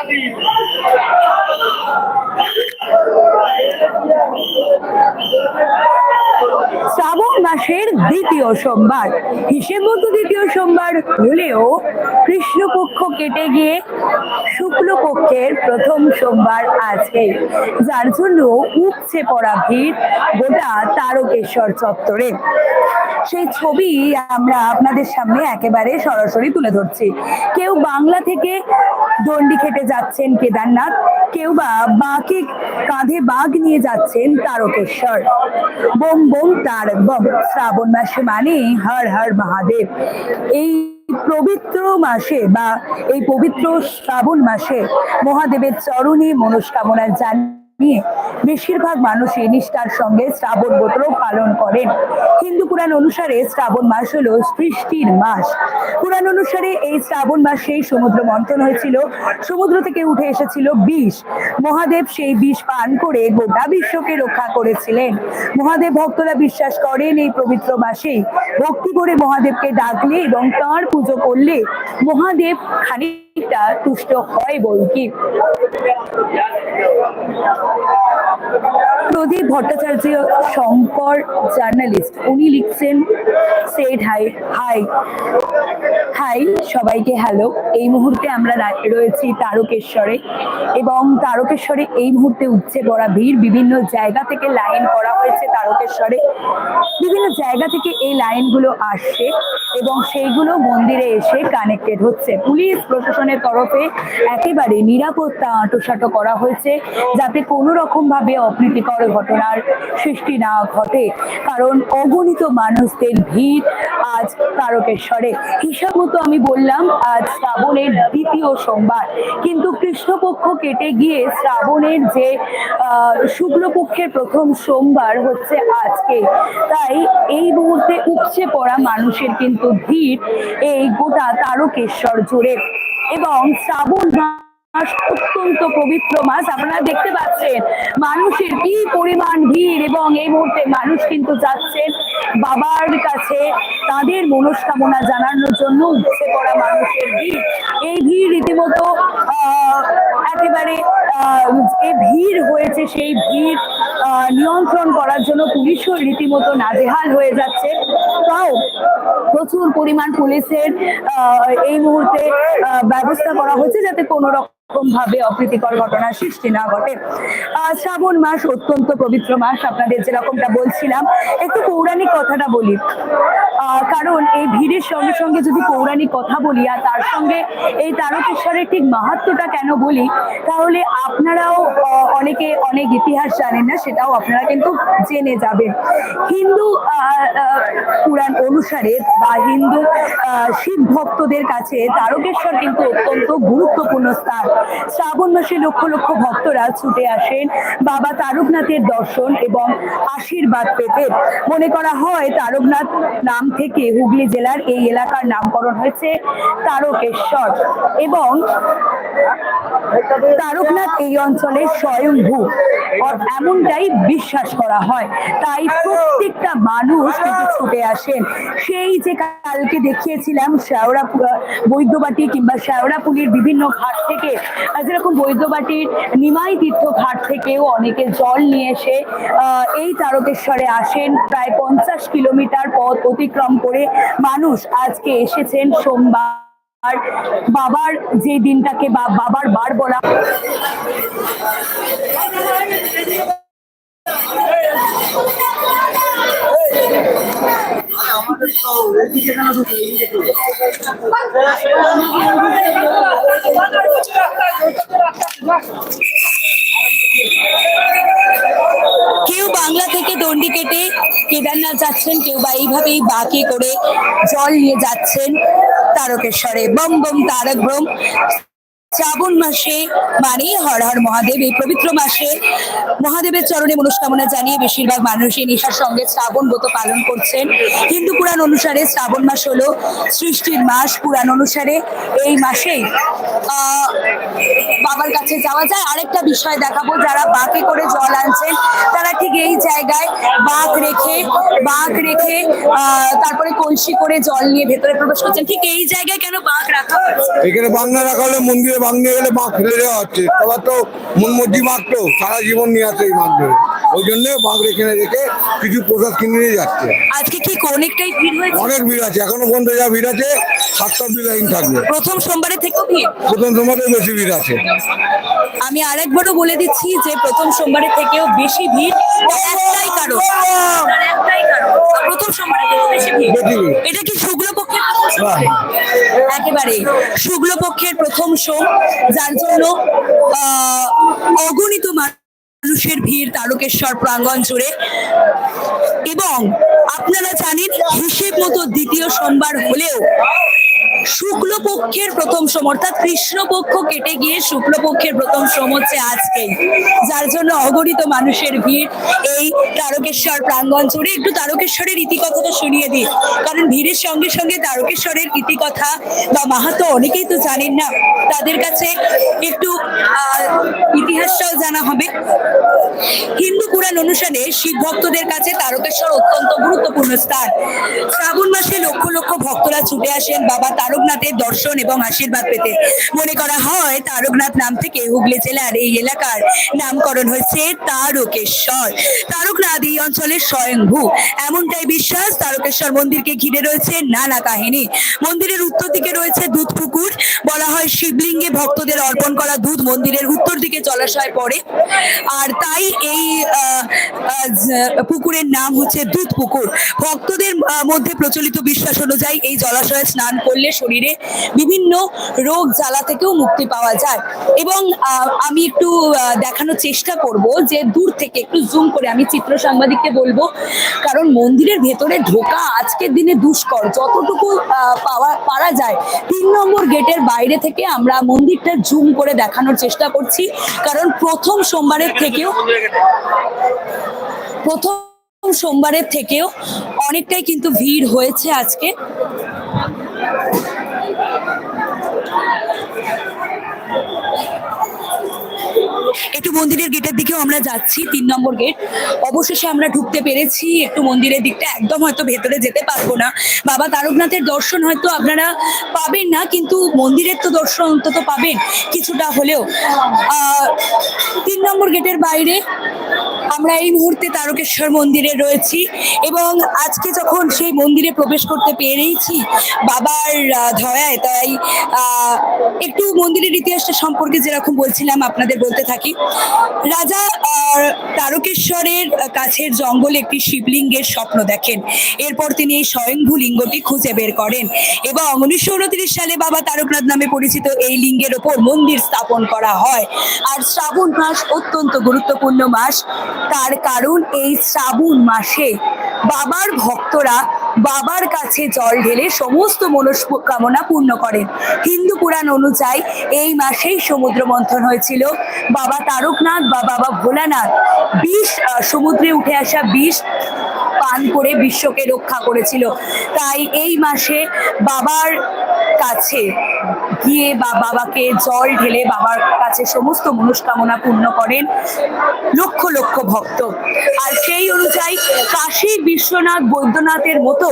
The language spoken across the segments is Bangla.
শ্রাবণ মাসের দ্বিতীয় সোমবার, হিসেব মতো দ্বিতীয় সোমবার হলেও কৃষ্ণপক্ষ কেটে গিয়ে শুক্লপক্ষের প্রথম সোমবার আজকে যার জন্য উপচে পড়া ভিড় গোটা তারকেশ্বর চত্বরে। সেই ছবি আমরা আপনাদের সামনে একেবারে সরাসরি তুলে ধরছি। কেউ বাংলা থেকে দণ্ডি খেটে যাচ্ছেন কেদারনাথ কেউ বা বাঁকে কাঁধে বাঘ নিয়ে যাচ্ছেন তারকেশ্বর। বোম বোম তার বম শ্রাবণ মাসে মানে হর হর মহাদেব। এই পবিত্র মাসে বা এই পবিত্র শ্রাবণ মাসে মহাদেবের চরণে মনস্কামনা জানিয়ে বেশিরভাগ মানুষই নিষ্ঠার সঙ্গে শ্রাবণ ব্রত পালন করেন। হিন্দু পুরাণ অনুসারে শ্রাবণ মাস হলো সৃষ্টির মাস। পুরাণ অনুসারে এই শ্রাবণ মাসেই সমুদ্র মন্থন হয়েছিল। সমুদ্র থেকে উঠে এসেছিল বিষ। মহাদেব সেই বিষ পান করে গোটা বিশ্বকে রক্ষা করেছিলেন। মহাদেব ভক্তরা বিশ্বাস করেন এই পবিত্র মাসেই ভক্তি করে মহাদেবকে ডাকলে এবং তাঁর পুজো করলে মহাদেব খানিকটা তুষ্ট হয় বই কি প্রদীপ ভট্টাচার্য শঙ্কর জার্নালিস্ট। উনি লিখছেন সেট হাই হাই হাই সবাইকে হ্যালো এই মুহূর্তে আমরা রয়েছি তারকেশ্বরে এবং তারকেশ্বরে এই মুহূর্তে উঠছে পড়া ভিড়। বিভিন্ন জায়গা থেকে লাইন করা হয়েছে তারকেশ্বরে। বিভিন্ন জায়গা থেকে এই লাইনগুলো আসছে এবং সেইগুলো মন্দিরে এসে কানেক্টেড হচ্ছে। পুলিশ প্রশাসনের তরফে একেবারে নিরাপত্তা আঁটোসাঁটো করা হয়েছে যাতে কোনো রকম ভাবে অপ্রীতিকর ঘটনার সৃষ্টি না ঘটে, কারণ অগণিত মানুষদের ভিড় আজ তারকেশ্বরে। হিসাব মতো আমি বললাম, আজ শ্রাবণের দ্বিতীয় সোমবার। কিন্তু কৃষ্ণপক্ষ কেটে গিয়ে শ্রাবণের যে শুক্লপক্ষের প্রথম সোমবার হচ্ছে আজকে। তাই এই মুহূর্তে উপচে পড়া মানুষের কিন্তু ভিড় এই গোটা তারকেশ্বর জুড়ে। এবং শ্রাবণ মাস অত্যন্ত পবিত্র মাস আপনারা দেখতে পাচ্ছেন মানুষের কি পরিমাণ ভিড় এবং এই মুহূর্তে মানুষ কিন্তু যাচ্ছেন বাবার কাছে তাদের মনস্কামনা জানানোর জন্য উঠছে পড়া মানুষের ভিড়। এই ভিড় রীতিমতো একেবারে যে ভিড় হয়েছে সেই ভিড় নিয়ন্ত্রণ করার জন্য পুলিশও রীতিমতো নাজেহাল হয়ে যাচ্ছে। তাও প্রচুর পরিমাণ পুলিশের এই মুহূর্তে ব্যবস্থা করা হয়েছে যাতে কোনো রকম ভাবে অপ্রীতিকর ঘটনার সৃষ্টি না ঘটে। শ্রাবণ মাস অত্যন্ত পবিত্র মাস, আপনাদের যেরকমটা বলছিলাম, একটু পৌরাণিক কথাটা বলি। কারণ এই ভিড়ের সঙ্গে সঙ্গে যদি পৌরাণিক কথা বলি, আর তার সঙ্গে এই তারকেশ্বরের ঠিক মাহাত্মটা কেন বলি, তাহলে আপনারাও অনেকে অনেক ইতিহাস জানেন না, সেটাও আপনারা কিন্তু জেনে যাবেন। হিন্দু পুরাণ অনুসারে বা হিন্দু শিব ভক্তদের কাছে তারকেশ্বর কিন্তু অত্যন্ত গুরুত্বপূর্ণ স্থান। শ্রাবণ মাসে লক্ষ লক্ষ ভক্তরা ছুটে আসেন বাবা তারকনাথের দর্শন এবং আশীর্বাদ পেতে। মনে করা হয় তারকনাথ নাম থেকে হুগলি জেলার এই এলাকার নামকরণ হয়েছে তারকেশ্বর এবং তারকনাথ এই অঞ্চলে স্বয়ংভূ। এমনটাই বিশ্বাস করা হয়। তাই প্রত্যেকটা মানুষ ছুটে আসেন। সেই যে কালকে দেখিয়েছিলাম শেওড়া বৈদ্যবাটি কিংবা শেওড়াপুলির বিভিন্ন ঘাট থেকে যেরকম বৈদ্যবাটির নিমাই তীর্থ ঘাট থেকেও অনেকে জল নিয়ে এসে এই তারকেশ্বরে আসেন। প্রায় পঞ্চাশ কিলোমিটার পথ অতিক্রম করে মানুষ আজকে এসেছেন সোমবার। বাবার যে দিনটাকে বা বাবার বার বলা কেউ বাংলা থেকে দণ্ডি কেটে কেদারনাথ যাচ্ছেন, কেউ বা এইভাবেই বাকি করে জল নিয়ে যাচ্ছেন তারকেশ্বরে। বম বম তারক ব্রম শ্রাবণ মাসে মানে হর হর মহাদেব, এই পবিত্র মাসে মহাদেবের চরণে মনস্কামনা জানিয়ে বেশিরভাগ মানুষই নিশার সঙ্গে শ্রাবণ ব্রত পালন করছেন। হিন্দু পুরাণ অনুসারে শ্রাবণ মাস হলো সৃষ্টির মাস পুরাণ অনুসারে। এই মাসেই বাবার কাছে যাওয়া যায়। আরেকটা বিষয় দেখাবো, যারা বাঁকে করে জল আনছেন, তারা ঠিক এই জায়গায় বাঁক রেখে বাঁক রেখে তারপরে কলসি করে জল নিয়ে ভেতরে প্রবেশ করছেন। ঠিক এই জায়গায় কেন বাঁক রাখা এখানে বাংলা রাখা হলে মন্দিরে বাংলা গেলে বাঁক ফেলে দেওয়া হচ্ছে। সবার তো মন মর্জি মাখ তো সারা জীবন নিয়ে আসে এই মাছ ধরে। ওই জন্য বাঁক এখানে রেখে কিছু প্রসাদ কিনে নিয়ে যাচ্ছে। আজকে কি অনেকটাই ভিড় হয়েছে? অনেক ভিড় আছে এখনও পর্যন্ত যা ভিড় আছে সাতটা অব্দি লাইন থাকবে। প্রথম সোমবারে থেকেও ভিড়? প্রথম সময়তে বেশি ভিড় আছে। আমি আরেকবারও বলে দিচ্ছি যে প্রথম সোমবারের থেকেও বেশি ভিড় তার একটাই কারণ। একটাই কারণ প্রথম সোমবারে বেশি ভিড়। এটা কি সোমবার? একেবারে শুক্লপক্ষের প্রথম শো, যার জন্য অগণিত মানুষের ভিড় তারকেশ্বর প্রাঙ্গণ জুড়ে। এবং আপনারা জানেন, হিসেব মতো দ্বিতীয় সোমবার হলেও শুক্লপক্ষের প্রথম সোম অর্থাৎ কৃষ্ণপক্ষ কেটে গিয়ে শুক্লপক্ষের প্রথম সোম হচ্ছে আজকেই যার জন্য অগণিত মানুষের ভিড় এই তারকেশ্বর প্রাঙ্গণ জুড়ে একটু তারকেশ্বরের ইতিকথাটা শুনিয়ে দিই, কারণ ভিড়ের সঙ্গে সঙ্গে তারকেশ্বরের ইতিকথা বা মাহাতো অনেকেই তো জানেন না। তাদের কাছে একটু ইতিহাসটাও জানা হবে। হিন্দু পুরাণ অনুসারে শিব ভক্তদের কাছে তারকেশ্বর অত্যন্ত গুরুত্বপূর্ণ স্থান। শ্রাবণ মাসে লক্ষ লক্ষ ভক্তরা ছুটে আসেন, বাবা তারকনাথের দর্শন এবং আশীর্বাদ পেতে। মনে করা হয়, তারকনাথ নাম থেকে হুগলি জেলার এই এলাকার নামকরণ হয়েছে তারকেশ্বর। তারকনাথ এই অঞ্চলের স্বয়ংভূ। এমনটাই বিশ্বাস তারকেশ্বর মন্দিরকে ঘিরে রয়েছে নানা কাহিনী। মন্দিরের উত্তর দিকে রয়েছে দুধ পুকুর শিবলিঙ্গে ভক্তদের অর্পণ করা দুধ মন্দিরের উত্তর দিকে জলাশয় পড়ে। আর তাই এই পুকুরের নাম হচ্ছে দুধ পুকুর। ভক্তদের মধ্যে প্রচলিত বিশ্বাস অনুযায়ী এই জলাশয়ে স্নান করলে শরীরে বিভিন্ন রোগ জ্বালা থেকেও মুক্তি পাওয়া যায়। এবং আমি একটু দেখানোর চেষ্টা করব যে দূর থেকে একটু জুম করে আমি চিত্র সাংবাদিককে বলব। কারণ মন্দিরের ভেতরে ঢোকা আজকের দিনে দুষ্কর। যতটুকু পাওয়া, পারা যায়, তিন নম্বর গেটের বাইরে থেকে আমরা মন্দিরটা জুম করে দেখানোর চেষ্টা করছি। কারণ প্রথম সোমবারের থেকেও প্রথম সোমবারের থেকেও অনেকটাই কিন্তু ভিড় হয়েছে আজকে। একটু মন্দিরের গেটের দিকেও আমরা যাচ্ছি, তিন নম্বর গেট। অবশেষে আমরা ঢুকতে পেরেছি, একটু মন্দিরের দিকটা একদম হয়তো ভেতরে যেতে পারব না। বাবা তারকনাথের দর্শন হয়তো আপনারা পাবেন না, কিন্তু মন্দিরের তো দর্শন অন্তত পাবেন কিছুটা হলেও। তিন নম্বর গেটের বাইরে আমরা এই মুহূর্তে তারকেশ্বর মন্দিরে রয়েছি এবং আজকে যখন সেই মন্দিরে প্রবেশ করতে পেরেছি বাবার ধরায়, তাই একটু মন্দিরের ইতিহাসটা সম্পর্কে যেরকম বলছিলাম আপনাদের বলতে থাকি। রাজা তারকেশ্বরের কাছের জঙ্গলে একটি শিবলিঙ্গের স্বপ্ন দেখেন। এরপর তিনি এই স্বয়ংভূ লিঙ্গটি খুঁজে বের করেন এবং উনিশশো উনত্রিশ সালে বাবা তারকনাথ নামে পরিচিত এই লিঙ্গের ওপর মন্দির স্থাপন করা হয়। আর শ্রাবণ মাস অত্যন্ত গুরুত্বপূর্ণ মাস। তার কারণ এই শ্রাবণ মাসে বাবার ভক্তরা বাবার কাছে জল ঢেলে সমস্ত মনস্কামনা পূর্ণ করেন। হিন্দু পুরাণ অনুযায়ী এই মাসেই সমুদ্র মন্থন হয়েছিল। বাবা তারকনাথ, বা বাবা ভোলানাথ। বিষ সমুদ্রে উঠে আসা বিষ পান করে বিশ্বকে রক্ষা করেছিল। তাই এই মাসে বাবার কাছে গিয়ে বা বাবাকে জল ঢেলে বাবার কাছে সমস্ত মনস্কামনা পূর্ণ করেন লক্ষ লক্ষ ভক্ত। আর সেই অনুযায়ী কাশী বিশ্বনাথ বৈদ্যনাথের মতো,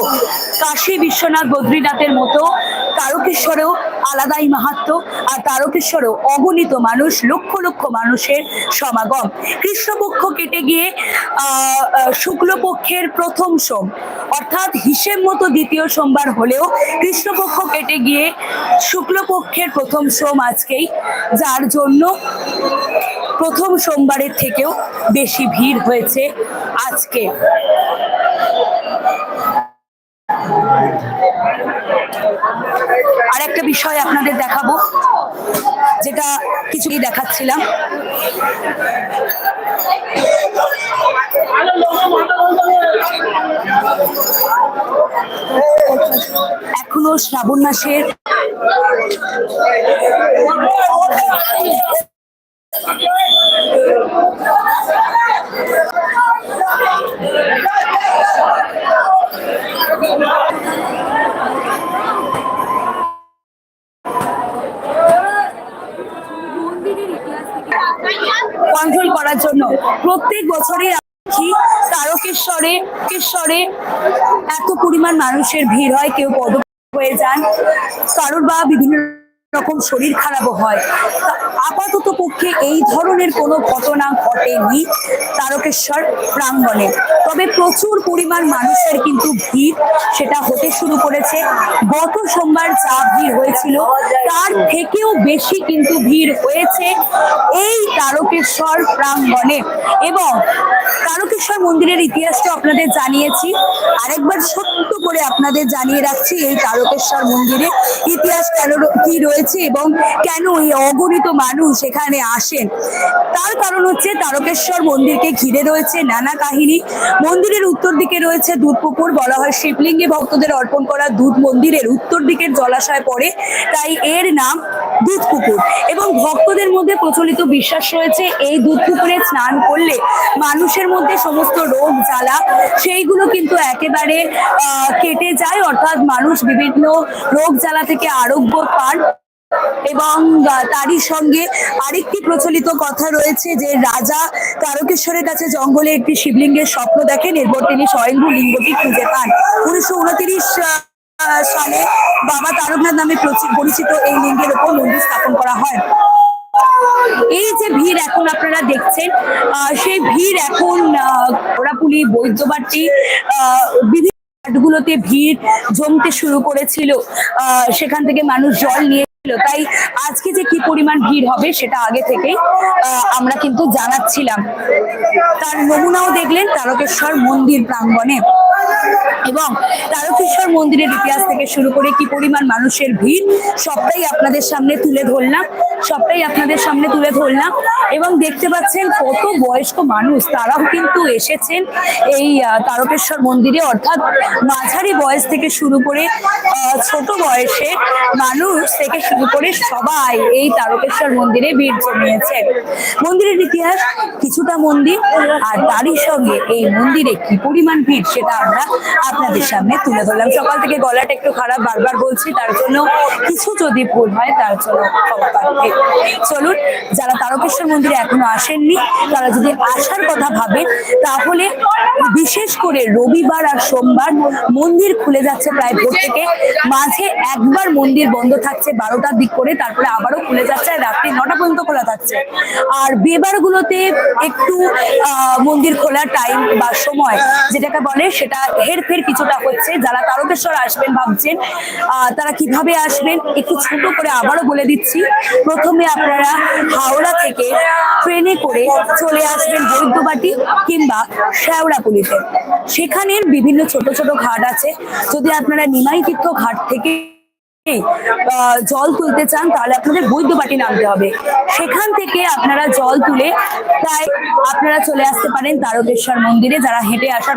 কাশী বিশ্বনাথ বদ্রীনাথের মতো তারকেশ্বরেও আলাদাই মাহাত্ম আর তারকেশ্বরেও অগণিত মানুষ, লক্ষ লক্ষ মানুষের সমাগম। কৃষ্ণপক্ষ কেটে গিয়ে শুক্লপক্ষের প্রথম সোম, অর্থাৎ হিসেব মতো দ্বিতীয় সোমবার হলেও কৃষ্ণপক্ষ কেটে গিয়ে শুক্লপক্ষের প্রথম সোম আজকেই, যার জন্য প্রথম সোমবারের থেকেও বেশি ভিড় হয়েছে আজকে। আর একটা বিষয় আপনাদের দেখাবো, যেটা কিছুই দেখাচ্ছিলাম। এখনও শ্রাবণ মাসের মন্দির মন্দিরের ইতিহাস থেকে কন্ট্রোল করার জন্য। প্রত্যেক বছরই দেখি তারকেশ্বরে। কেশ্বরে এত পরিমাণ মানুষের ভিড় হয়, কেউ পদ হয়ে যান। কারোর বা বিভিন্ন রকম শরীর খারাপও হয়, আপাতত পক্ষে এই ধরনের কোনো ঘটনা ঘটেনি। তারকেশ্বর প্রাঙ্গণে। তবে প্রচুর পরিমাণ মানুষের কিন্তু ভিড় সেটা হতে শুরু করেছে। গত সোমবার যা ভিড় হয়েছিল, তার থেকেও বেশি কিন্তু ভিড় হয়েছে এই তারকেশ্বর প্রাঙ্গণে। এবং তারকেশ্বর মন্দিরের ইতিহাসটা আপনাদের জানিয়েছি। আরেকবার ছোট্ট করে আপনাদের জানিয়ে রাখছি, এই তারকেশ্বর মন্দিরে ইতিহাস কেন কি রয়েছে এবং কেন এই অগণিত মানুষ এখানে আসেন? তার কারণ হচ্ছে তারকেশ্বর মন্দিরকে ঘিরে রয়েছে নানা কাহিনী। মন্দিরের উত্তর দিকে রয়েছে দুধ পুকুর বলা হয় শিবলিঙ্গে ভক্তদের অর্পণ করা দুধ মন্দিরের উত্তর দিকের জলাশয় পড়ে, তাই এর নাম দুধ পুকুর এবং ভক্তদের মধ্যে প্রচলিত বিশ্বাস রয়েছে, এই দুধ পুকুরে স্নান করলে মানুষের মধ্যে সমস্ত রোগ, জ্বালা, সেইগুলো কিন্তু একেবারে কেটে যায়। অর্থাৎ মানুষ বিভিন্ন রোগ, জ্বালা থেকে আরোগ্য পান। এবং তারই সঙ্গে আরেকটি প্রচলিত কথা রয়েছে যে রাজা তারকেশ্বরের কাছে জঙ্গলে একটি শিবলিঙ্গের স্বপ্ন দেখেন। এরপর তিনি স্বয়ংভূ লিঙ্গটি খুঁজে পান। উনিশশো উনত্রিশ সালে বাবা তারকনাথ নামে পরিচিত এই লিঙ্গের উপর মন্দির স্থাপন করা হয়। এই যে ভিড় এখন আপনারা দেখছেন সেই ভিড় এখন ওরাপুলি বৈদ্যবাটি বিভিন্ন ঘাটগুলোতে ভিড় জমতে শুরু করেছিল। সেখান থেকে মানুষ জল নিয়ে। তাই আজকে যে কি পরিমাণ ভিড় হবে সেটা আগে থেকেই আমরা কিন্তু জানাচ্ছিলাম। তার নমুনাও দেখলেন তারকেশ্বর মন্দির প্রাঙ্গণে। এবং তারকেশ্বর মন্দিরের ইতিহাস থেকে শুরু করে কি পরিমাণ মানুষের ভিড়, সবটাই আপনাদের সামনে তুলে ধরলাম। সবটাই আপনাদের সামনে তুলে ধরলাম এবং দেখতে পাচ্ছেন কত বয়স্ক মানুষ। তারাও কিন্তু এসেছেন এই তারকেশ্বর মন্দিরে। অর্থাৎ মাঝারি বয়স থেকে শুরু করে ছোট বয়সে মানুষ থেকে শুরু করে সবাই এই তারকেশ্বর মন্দিরে ভিড় জমিয়েছে মন্দিরের ইতিহাস কিছুটা মন্দির, আর তারই সঙ্গে এই মন্দিরে কি পরিমাণ ভিড় সেটা আমরা আপনাদের সামনে তুলে ধরলাম। সকাল থেকে গলাটা একটু খারাপ বারবার বলছি, তার জন্য কিছু যদি ভুল হয়, তার জন্য প্রার্থী। চলুন, যারা তারকেশ্বর মন্দিরে এখনও আসেননি, তারা যদি আসার কথা ভাবেন তাহলে বিশেষ করে রবিবার আর সোমবার মন্দির খুলে যাচ্ছে প্রায় ভোর থেকে। মাঝে একবার মন্দির বন্ধ থাকছে, বারোটার দিক করে, তারপরে আবারও খুলে যাচ্ছে আর রাত্রি নটা পর্যন্ত খোলা থাকছে। আর বেবার গুলোতে একটু মন্দির খোলার টাইম বা সময় যেটাকে বলে, সেটা হেরফের কিছুটা হচ্ছে। যারা তারকেশ্বর আসবেন, ভাবছেন তারা কীভাবে আসবেন, একটু ছোট করে আবারও বলে দিচ্ছি। প্রথমে আপনারা হাওড়া থেকে ট্রেনে করে চলে আসবেন বৈদ্যবাটি কিংবা শেওড়াপুলিতে সেখানের বিভিন্ন ছোট ছোট ঘাট আছে। যদি আপনারা নিমাই তীর্থ ঘাট থেকে জল তুলতে চান, তাহলে আপনাদের বৈদ্যবাটি নামতে হবে। সেখান থেকে আপনারা জল তুলে তাই আপনারা চলে আসতে পারেন তারকেশ্বর মন্দিরে। যারা হেঁটে আসার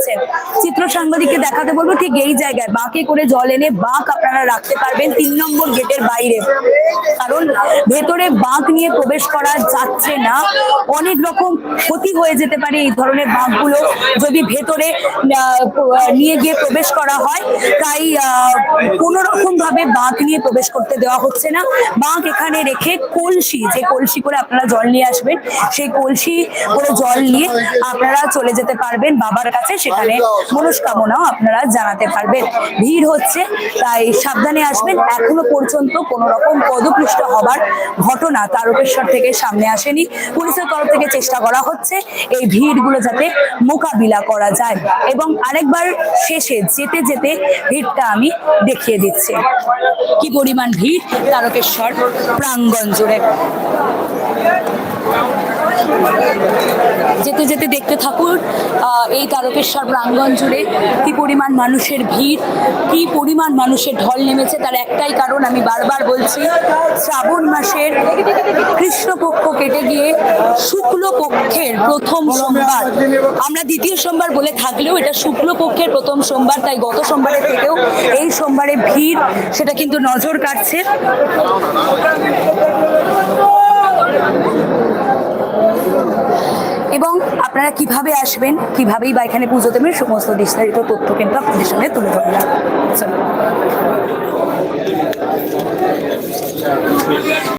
করছেন। চিত্র সাংবাদিককে দেখাতে বলব ঠিক এই জায়গায়, বাঁকে করে জল এনে বাঁক আপনারা রাখতে পারবেন তিন নম্বর গেটের বাইরে। কারণ ভেতরে বাঁক নিয়ে প্রবেশ করা যাচ্ছে না। অনেক রকম ক্ষতি হয়ে যেতে পারে এই ধরনের বাঁকগুলো। যদি ভেতরে নিয়ে গিয়ে প্রবেশ করা হয়, তাই কোন রকম ভাবে বাঁক নিয়ে প্রবেশ করতে দেওয়া হচ্ছে না। বাঁক এখানে রেখে কলসি, যে কলসি করে আপনারা জল নিয়ে আসবেন, সেই কলসি করে জল নিয়ে আপনারা চলে যেতে পারবেন বাবার কাছে। সেখানে মনস্কামনাও আপনারা জানাতে পারবেন। ভিড় হচ্ছে তাই সাবধানে আসবেন। এখনও পর্যন্ত কোনো রকম পদপৃষ্ট হবার ঘটনা তারকেশ্বর থেকে সামনে আসেনি। পুলিশের তরফ থেকে চেষ্টা করা হচ্ছে এই ভিড়গুলো যাতে মোকাবিলা করা যায় এবং আরেকবার শেষে যেতে যেতে ভিড়টা আমি দেখিয়ে দিচ্ছি। কি পরিমাণ ভিড় তারকেশ্বর প্রাঙ্গণ জুড়ে? যেতে যেতে দেখতে থাকুন এই তারকেশ্বর প্রাঙ্গণ জুড়ে কি পরিমাণ মানুষের ভিড়, কি পরিমাণ মানুষের ঢল নেমেছে তার একটাই কারণ আমি বারবার বলছি, শ্রাবণ মাসের কৃষ্ণপক্ষ কেটে গিয়ে শুক্ল পক্ষের প্রথম সোমবার। আমরা দ্বিতীয় সোমবার বলে থাকলেও এটা শুক্ল পক্ষের প্রথম সোমবার, তাই গত সোমবারের থেকেও এই সোমবারে ভিড়, সেটা কিন্তু নজর কাটছে এবং আপনারা কীভাবে আসবেন, কিভাবেই বা এখানে পুজো দেবেন, সমস্ত বিস্তারিত তথ্য কিন্তু আপনাদের সামনে তুলে ধরলাম।